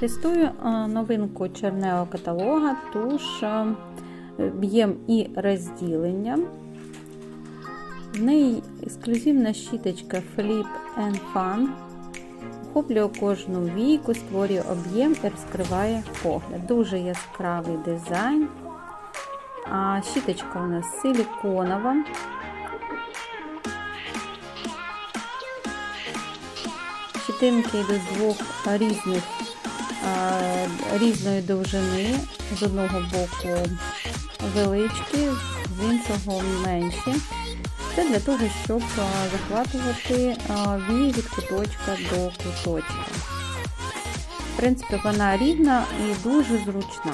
Тестую е, новинку чернеого каталога, туш е, б'єм і розділення. В неї ексклюзивна щіточка Flip and Fun. Охоплює кожну війку, створює об'єм і розкриває погляд. Дуже яскравий дизайн. А щіточка у нас силіконова. Щитинки йдуть двох різних різної довжини, з одного боку величкі, з іншого менші. Це для того, щоб захватувати вії від куточка до куточка. В принципі, вона рівна і дуже зручна.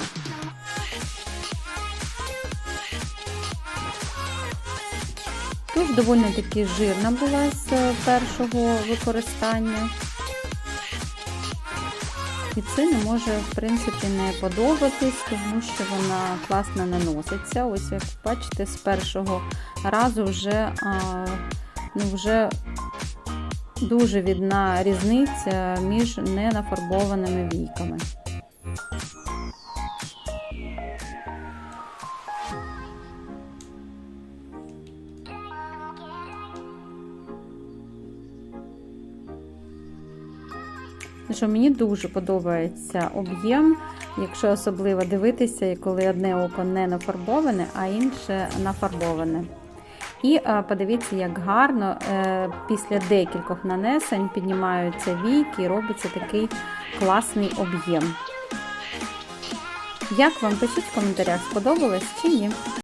Туш доволі таки жирна була з першого використання. І це не може, в принципі, не подобатись, тому що вона класно наноситься. Ось, як бачите, з першого разу вже, а, ну, вже дуже відна різниця між ненафарбованими війками. Що мені дуже подобається об'єм, якщо особливо дивитися, коли одне око не нафарбоване, а інше нафарбоване. І е, подивіться, як гарно е, після декількох нанесень піднімаються війки і робиться такий класний об'єм. Як вам пишіть в коментарях, сподобалось чи ні?